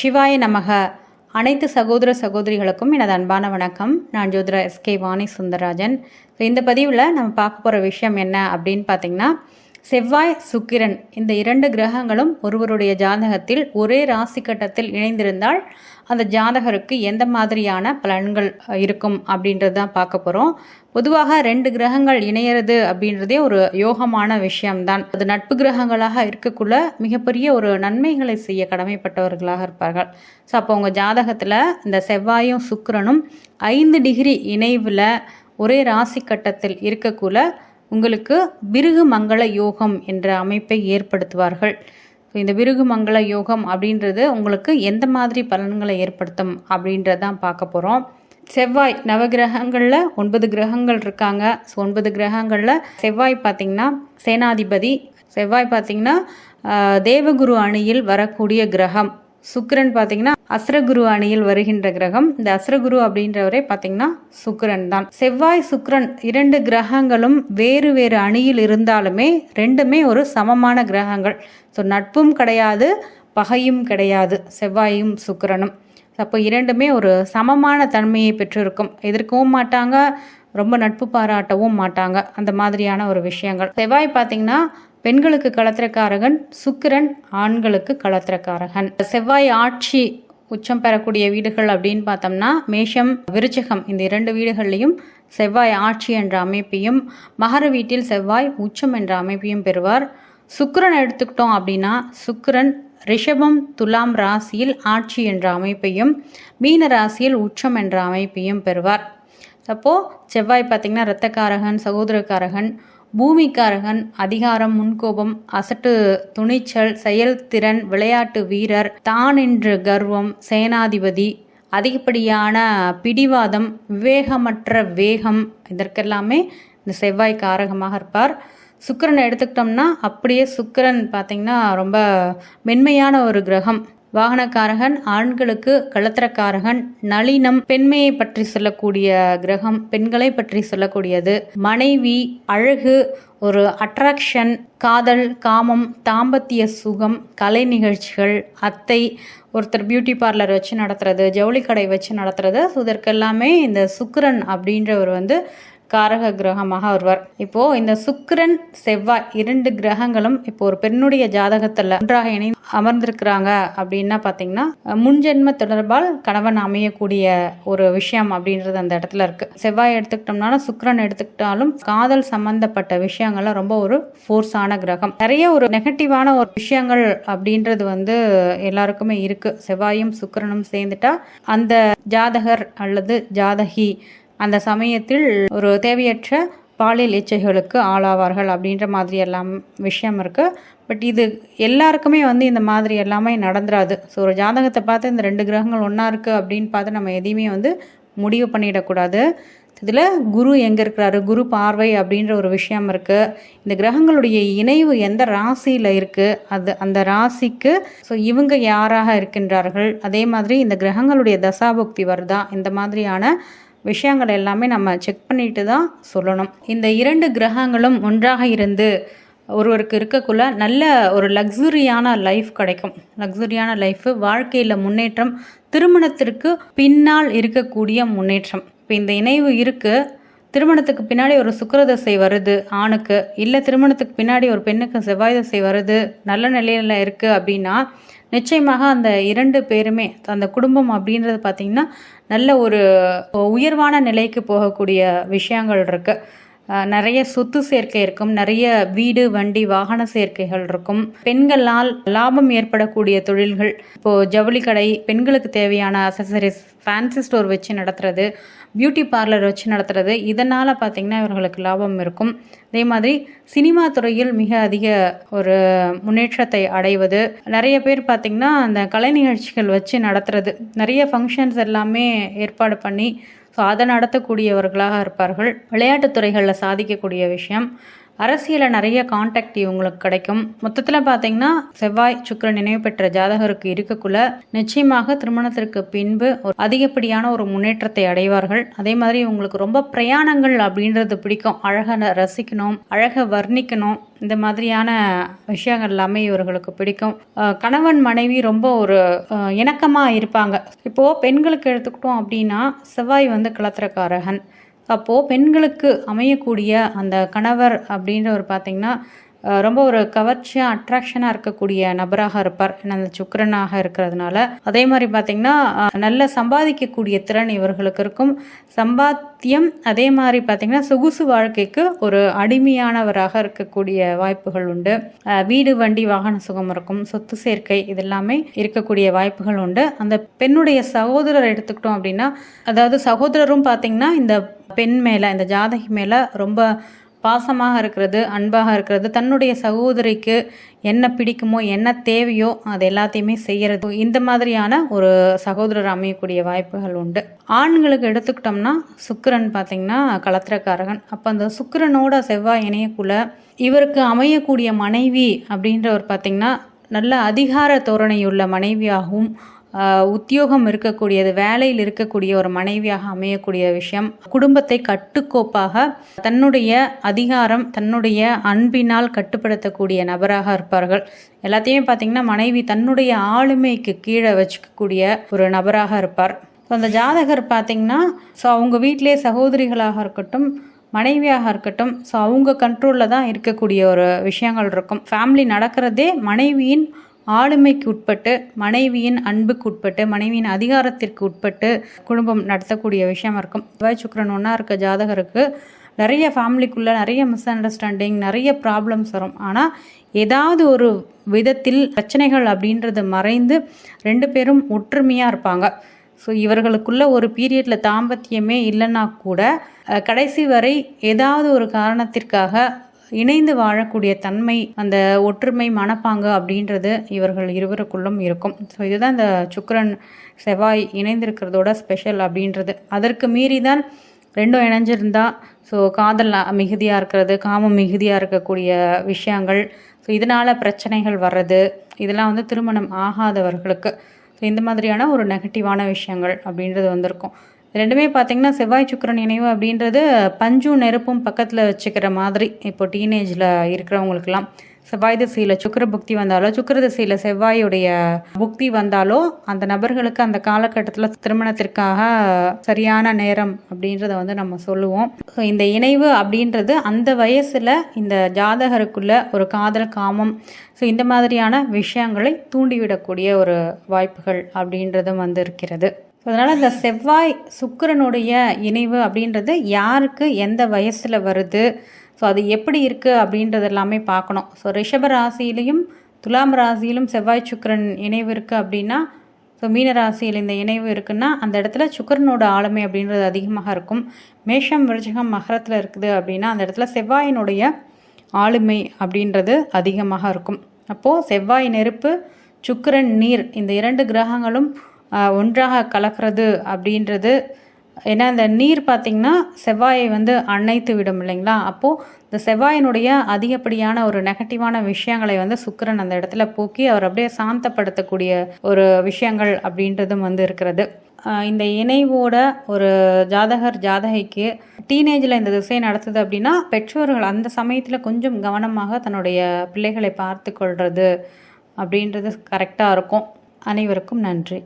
சிவாய நமக. அனைத்து சகோதர சகோதரிகளுக்கும் எனது அன்பான வணக்கம். நான் ஜோதிடர் எஸ்கே வாணி சுந்தரராஜன். ஸோ இந்த பதிவில் நம்ம பார்க்க போகிற விஷயம் என்ன அப்படின்னு பார்த்தீங்கன்னா செவ்வாய் சுக்கிரன் இந்த இரண்டு கிரகங்களும் ஒருவருடைய ஜாதகத்தில் ஒரே ராசி கட்டத்தில் இணைந்திருந்தால் அந்த ஜாதகருக்கு எந்த மாதிரியான பலன்கள் இருக்கும் அப்படின்றது தான் பார்க்க போகிறோம் பொதுவாக ரெண்டு கிரகங்கள் இணையிறது அப்படின்றதே ஒரு யோகமான விஷயம்தான். அது நட்பு கிரகங்களாக இருக்கக்குள்ள மிகப்பெரிய ஒரு நன்மைகளை செய்ய கடமைப்பட்டவர்களாக இருப்பார்கள். ஸோ அப்போ உங்கள் ஜாதகத்தில் இந்த செவ்வாயும் சுக்கிரனும் ஐந்து டிகிரி இணைவில் ஒரே ராசி கட்டத்தில் இருக்கக்குள்ள உங்களுக்கு பிருகு மங்கள யோகம் என்ற அமைப்பை ஏற்படுத்துவார்கள். ஸோ இந்த விருகு மங்கள யோகம் அப்படின்றது உங்களுக்கு எந்த மாதிரி பலன்களை ஏற்படுத்தும் அப்படின்றதான் பார்க்க போகிறோம் செவ்வாய் நவகிரகங்களில் ஒன்பது கிரகங்கள் இருக்காங்க. ஸோ ஒன்பது கிரகங்களில் செவ்வாய் பார்த்திங்கன்னா சேனாதிபதி செவ்வாய் பார்த்திங்கன்னா தேவகுரு அணியில் வரக்கூடிய கிரகம். சுக்கரன் பார்த்தீங்கன்னா அஸ்ரகுரு அணியில் வருகின்ற கிரகம். இந்த அஸ்ரகுரு அப்படின்றவரே பார்த்தீங்கன்னா சுக்கரன் தான். செவ்வாய் சுக்கரன் இரண்டு கிரகங்களும் வேறு வேறு அணியில் இருந்தாலுமே ரெண்டுமே ஒரு சமமான கிரகங்கள். ஸோ நட்பும் கிடையாது பகையும் கிடையாது செவ்வாயும் சுக்கிரனும். அப்போ இரண்டுமே ஒரு சமமான தன்மையை பெற்றிருக்கும். எதிர்க்கவும் மாட்டாங்க ரொம்ப நட்பு பாராட்டவும் மாட்டாங்க. அந்த மாதிரியான ஒரு விஷயங்கள். செவ்வாய் பார்த்தீங்கன்னா பெண்களுக்கு களத்திரக்காரகன் சுக்கிரன் ஆண்களுக்கு களத்திரக்காரகன் செவ்வாய் ஆட்சி உச்சம் பெறக்கூடிய வீடுகள் அப்படின்னு பார்த்தோம்னா மேஷம் விருச்சகம் இந்த இரண்டு வீடுகள்லையும் செவ்வாய் ஆட்சி என்ற அமைப்பையும் மகர வீட்டில் செவ்வாய் உச்சம் என்ற அமைப்பையும் பெறுவார். சுக்கரன் எடுத்துக்கிட்டோம் அப்படின்னா சுக்கிரன் ரிஷபம் துலாம் ராசியில் ஆட்சி என்ற அமைப்பையும் மீன ராசியில் உச்சம் என்ற அமைப்பையும் பெறுவார். அப்போது செவ்வாய் பார்த்திங்கன்னா இரத்தக்காரகன் சகோதரக்காரகன் பூமிக்காரகன் அதிகாரம் முன்கோபம் அசட்டு துணிச்சல் செயல்திறன் விளையாட்டு வீரர் தான் என்று கர்வம் சேனாதிபதி அதிகப்படியான பிடிவாதம் விவேகமற்ற வேகம் இதற்கெல்லாமே இந்த செவ்வாய் காரகமாக இருப்பார். சுக்கிரனை எடுத்துக்கிட்டோம்னா அப்படியே சுக்கிரன் பார்த்திங்கன்னா ரொம்ப மென்மையான ஒரு கிரகம். வாகனக்காரகன் ஆண்களுக்கு கலத்திரக்காரகன் நளினம் பெண்மையை பற்றி சொல்லக்கூடிய கிரகம் பெண்களை பற்றி சொல்லக்கூடியது. மனைவி அழகு ஒரு அட்ராக்ஷன் காதல் காமம் தாம்பத்திய சுகம் கலை நிகழ்ச்சிகள் அத்தை ஒருத்தர் பியூட்டி பார்லர் வச்சு நடத்துறது ஜவுளி கடை வச்சு நடத்துறது. ஸோ இதற்கெல்லாமே இந்த சுக்கரன் அப்படின்றவர் வந்து காரக கிரகமாக வருவார். இப்போ இந்த சுக்கிரன் செவ்வாய் இரண்டு கிரகங்களும் இப்போ ஒரு பெண்ணுடைய ஜாதகத்துல ஒன்றாக இணைந்து அமர்ந்திருக்கிறாங்க அப்படின்னா பாத்தீங்கன்னா முன்ஜென்ம தொடர்பால் கணவன் அமையக்கூடிய ஒரு விஷயம் அப்படின்றது அந்த இடத்துல இருக்கு. செவ்வாய் எடுத்துக்கிட்டோம்னாலும் சுக்கிரன் எடுத்துக்கிட்டாலும் காதல் சம்பந்தப்பட்ட விஷயங்கள்ல ரொம்ப ஒரு ஃபோர்ஸான கிரகம். நிறைய ஒரு நெகட்டிவான ஒரு விஷயங்கள் அப்படின்றது வந்து எல்லாருக்குமே இருக்கு. செவ்வாயும் சுக்கிரனும் சேர்ந்துட்டா அந்த ஜாதகர் அல்லது ஜாதகி அந்த சமயத்தில் ஒரு தேவையற்ற பாலியல் இச்சைகளுக்கு ஆளாவார்கள் அப்படின்ற மாதிரி எல்லாம் விஷயம் இருக்குது பட் இது எல்லாருக்குமே வந்து இந்த மாதிரி எல்லாமே நடந்துராது. ஸோ ஒரு ஜாதகத்தை பார்த்து இந்த ரெண்டு கிரகங்கள் ஒன்றா இருக்குது அப்படின்னு பார்த்து நம்ம எதையுமே வந்து முடிவு பண்ணிடக்கூடாது இதில் குரு எங்கே இருக்கிறாரு? குரு பார்வை அப்படின்ற ஒரு விஷயம் இருக்குது இந்த கிரகங்களுடைய இணைவு எந்த ராசியில் இருக்குது அது அந்த ராசிக்கு ஸோ இவங்க யாராக இருக்கின்றார்கள்? அதே மாதிரி இந்த கிரகங்களுடைய தசாபுக்தி வருதா? இந்த மாதிரியான விஷயங்கள் எல்லாமே நம்ம செக் பண்ணிட்டு தான் சொல்லணும். இந்த இரண்டு கிரகங்களும் ஒன்றாக இருந்து ஒருவருக்கு இருக்கக்குள்ள நல்ல ஒரு லக்ஸுரியான லைஃப் கிடைக்கும். லக்ஸுரியான லைஃபு வாழ்க்கையில் முன்னேற்றம் திருமணத்திற்கு பின்னால் இருக்கக்கூடிய முன்னேற்றம். இப்போ இந்த இணைவு இருக்குது திருமணத்துக்கு பின்னாடி ஒரு சுக்கிரதசை வருது ஆணுக்கு. இல்லை திருமணத்துக்கு பின்னாடி ஒரு பெண்ணுக்கு செவ்வாய் தசை வருது நல்ல நிலையில் இருக்குது அப்படின்னா நிச்சயமாக அந்த இரண்டு பேருமே அந்த குடும்பம் அப்படின்றது பார்த்திங்கன்னா நல்ல ஒரு உயர்வான நிலைக்கு போகக்கூடிய விஷயங்கள் இருக்குது நிறைய சொத்து சேர்க்கை இருக்கும் நிறைய வீடு வண்டி வாகன சேர்க்கைகள் இருக்கும். பெண்களால் லாபம் ஏற்படக்கூடிய தொழில்கள் இப்போது ஜவுளி கடை பெண்களுக்கு தேவையான அசசரிஸ் ஃபேன்சி ஸ்டோர் வச்சு நடத்துறது பியூட்டி பார்லர் வச்சு நடத்துகிறது இதனால் பார்த்திங்கன்னா இவர்களுக்கு லாபம் இருக்கும். அதே மாதிரி சினிமா துறையில் மிக அதிக ஒரு முன்னேற்றத்தை அடைவது. நிறைய பேர் பார்த்திங்கன்னா அந்த கலை நிகழ்ச்சிகள் வச்சு நடத்துறது. நிறைய ஃபங்க்ஷன்ஸ் எல்லாமே ஏற்பாடு பண்ணி ஸோ அதை நடத்தக்கூடியவர்களாக இருப்பார்கள். விளையாட்டுத் துறைகளில் சாதிக்கக்கூடிய விஷயம். அரசியலில் நிறைய காண்டாக்ட் இவங்களுக்கு கிடைக்கும். மொத்தத்தில் பார்த்தீங்கன்னா செவ்வாய் சுக்கிரன் நினைவு பெற்ற ஜாதகருக்கு இருக்கக்குள்ள நிச்சயமாக திருமணத்திற்கு பின்பு ஒரு அதிகப்படியான ஒரு முன்னேற்றத்தை அடைவார்கள். அதே மாதிரி இவங்களுக்கு ரொம்ப பிரயாணங்கள் அப்படின்றது பிடிக்கும். அழகை ரசிக்கணும் அழகை வர்ணிக்கணும். இந்த மாதிரியான விஷயங்கள் எல்லாமே இவர்களுக்கு பிடிக்கும். கணவன் மனைவி ரொம்ப ஒரு இணக்கமாக இருப்பாங்க. இப்போது பெண்களுக்கு எடுத்துக்கிட்டோம் அப்படின்னா செவ்வாய் வந்து கிளத்திரக்காரகன் அப்போது பெண்களுக்கு அமையக்கூடிய அந்த கணவர் அப்படின்றவர் பார்த்தீங்கன்னா ரொம்ப ஒரு கவர்ச்சியாக அட்ராக்ஷனாக இருக்கக்கூடிய நபராக இருப்பார். ஏன்னா அந்த சுக்கிரனாக இருக்கிறதுனால. அதே மாதிரி பார்த்திங்கன்னா நல்ல சம்பாதிக்கக்கூடிய திறன் இவர்களுக்கு இருக்கும். சம்பாத்தியம் அதே மாதிரி பார்த்திங்கன்னா சொகுசு வாழ்க்கைக்கு ஒரு அடிமையானவராக இருக்கக்கூடிய வாய்ப்புகள் உண்டு. வீடு வண்டி வாகன சுகம் இருக்கும். சொத்து சேர்க்கை இதெல்லாமே இருக்கக்கூடிய வாய்ப்புகள் உண்டு. அந்த பெண்ணுடைய சகோதரர் எடுத்துக்கிட்டோம் அப்படின்னா அதாவது சகோதரரும் பார்த்தீங்கன்னா இந்த பெண் மேலே இந்த ஜாதகி மேலே ரொம்ப பாசமாக இருக்கிறது அன்பாக இருக்கிறது தன்னுடைய சகோதரிக்கு என்ன பிடிக்குமோ என்ன தேவையோ அது எல்லாத்தையுமே செய்யறது. இந்த மாதிரியான ஒரு சகோதரர் அமையக்கூடிய வாய்ப்புகள் உண்டு. ஆண்களுக்கு எடுத்துக்கிட்டோம்னா சுக்கரன் பார்த்தீங்கன்னா கலத்திரக்காரகன் அப்போ அந்த சுக்கிரனோட செவ்வாய் இணையக்குள்ள இவருக்கு அமையக்கூடிய மனைவி அப்படின்றவர் பார்த்தீங்கன்னா நல்ல அதிகார தோரணையுள்ள மனைவியாகவும் உத்தியோகம் இருக்கக்கூடியது வேலையில் இருக்கக்கூடிய ஒரு மனைவியாக அமையக்கூடிய விஷயம். குடும்பத்தை கட்டுக்கோப்பாக தன்னுடைய அதிகாரம் தன்னுடைய அன்பினால் கட்டுப்படுத்தக்கூடிய நபராக இருப்பார்கள். எல்லாத்தையுமே பார்த்தீங்கன்னா மனைவி தன்னுடைய ஆளுமைக்கு கீழே வச்சுக்கக்கூடிய ஒரு நபராக இருப்பார். ஸோ அந்த ஜாதகர் பார்த்தீங்கன்னா ஸோ அவங்க வீட்டிலே சகோதரிகளாக இருக்கட்டும் மனைவியாக இருக்கட்டும் ஸோ அவங்க கண்ட்ரோலில் தான் இருக்கக்கூடிய ஒரு விஷயங்கள் இருக்கும். ஃபேமிலி நடக்கிறதே மனைவியின் ஆளுமைக்கு உட்பட்டு மனைவியின் அன்புக்கு உட்பட்டு மனைவியின் அதிகாரத்திற்கு உட்பட்டு குடும்பம் நடத்தக்கூடிய விஷயமா இருக்கும். செவ்வாய் சுக்கரன் ஒன்றா இருக்க ஜாதகருக்கு நிறைய ஃபேமிலிக்குள்ளே நிறைய மிஸ் அண்டர்ஸ்டாண்டிங் நிறைய ப்ராப்ளம்ஸ் வரும். ஆனால் ஏதாவது ஒரு விதத்தில் பிரச்சனைகள் அப்படின்றது மறைந்து ரெண்டு பேரும் ஒற்றுமையாக இருப்பாங்க. ஸோ இவர்களுக்குள்ள ஒரு பீரியடில் தாம்பத்தியமே இல்லைன்னா கூட கடைசி வரை ஏதாவது ஒரு காரணத்திற்காக இணைந்து வாழக்கூடிய தன்மை அந்த ஒற்றுமை மனப்பாங்கு அப்படின்றது இவர்கள் இருவருக்குள்ளும் இருக்கும். ஸோ இதுதான் இந்த சுக்கரன் செவ்வாய் இணைந்திருக்கிறதோட ஸ்பெஷல் அப்படின்றது. அதற்கு மீறி தான் ரெண்டும் இணைஞ்சிருந்தா ஸோ காதல் மிகுதியாக இருக்கிறது காமம் மிகுதியாக இருக்கக்கூடிய விஷயங்கள். ஸோ இதனால் பிரச்சனைகள் வர்றது இதெல்லாம் வந்து திருமணம் ஆகாதவர்களுக்கு. ஸோ இந்த மாதிரியான ஒரு நெகட்டிவான விஷயங்கள் அப்படின்றது வந்திருக்கும். ரெண்டுமே பார்த்தீங்கன்னா செவ்வாய் சுக்கரன் இணைவு அப்படின்றது பஞ்சும் நெருப்பும் பக்கத்தில் வச்சுக்கிற மாதிரி இப்போ டீனேஜில் இருக்கிறவங்களுக்கெல்லாம். செவ்வாய் திசையில் சுக்கர புக்தி வந்தாலோ சுக்கிர திசையில் செவ்வாயுடைய புக்தி வந்தாலோ அந்த நபர்களுக்கு அந்த காலகட்டத்தில் திருமணத்திற்காக சரியான நேரம் அப்படின்றத வந்து நம்ம சொல்லுவோம். ஸோ இந்த இணைவு அப்படின்றது அந்த வயசில் இந்த ஜாதகருக்குள்ள ஒரு காதல் காமம். ஸோ இந்த மாதிரியான விஷயங்களை தூண்டிவிடக்கூடிய ஒரு வாய்ப்புகள் அப்படின்றதும் வந்து இருக்கிறது. ஸோ அதனால் இந்த செவ்வாய் சுக்கிரனுடைய இணைவு அப்படின்றது யாருக்கு எந்த வயசில் வருது? ஸோ அது எப்படி இருக்குது அப்படின்றது எல்லாமே பார்க்கணும். ஸோ ரிஷப ராசியிலையும் துலாம் ராசியிலும் செவ்வாய் சுக்கிரன் இணைவு இருக்குது அப்படின்னா ஸோ மீன ராசியில் இந்த இணைவு இருக்குன்னா அந்த இடத்துல சுக்கரனோட ஆளுமை அப்படின்றது அதிகமாக இருக்கும். மேஷம் விருச்சகம் மகரத்தில் இருக்குது அப்படின்னா அந்த இடத்துல செவ்வாயினுடைய ஆளுமை அப்படின்றது அதிகமாக இருக்கும். அப்போது செவ்வாய் நெருப்பு சுக்கிரன் நீர் இந்த இரண்டு கிரகங்களும் ஒன்றாக கலக்கிறது அப்படின்றது. ஏன்னா இந்த நீர் பார்த்திங்கன்னா செவ்வாயை வந்து அணைத்து விடும் இல்லைங்களா? அப்போது இந்த செவ்வாயினுடைய அதிகப்படியான ஒரு நெகட்டிவான விஷயங்களை வந்து சுக்கரன் அந்த இடத்துல போக்கி அவர் அப்படியே சாந்தப்படுத்தக்கூடிய ஒரு விஷயங்கள் அப்படின்றதும் வந்து இருக்கிறது. இந்த இணைவோட ஒரு ஜாதகர் ஜாதகைக்கு டீனேஜில் இந்த திசை நடத்துது அப்படின்னா பெற்றோர்கள் அந்த சமயத்தில் கொஞ்சம் கவனமாக தன்னுடைய பிள்ளைகளை பார்த்து கொள்வது அப்படின்றது கரெக்டாக இருக்கும். அனைவருக்கும் நன்றி.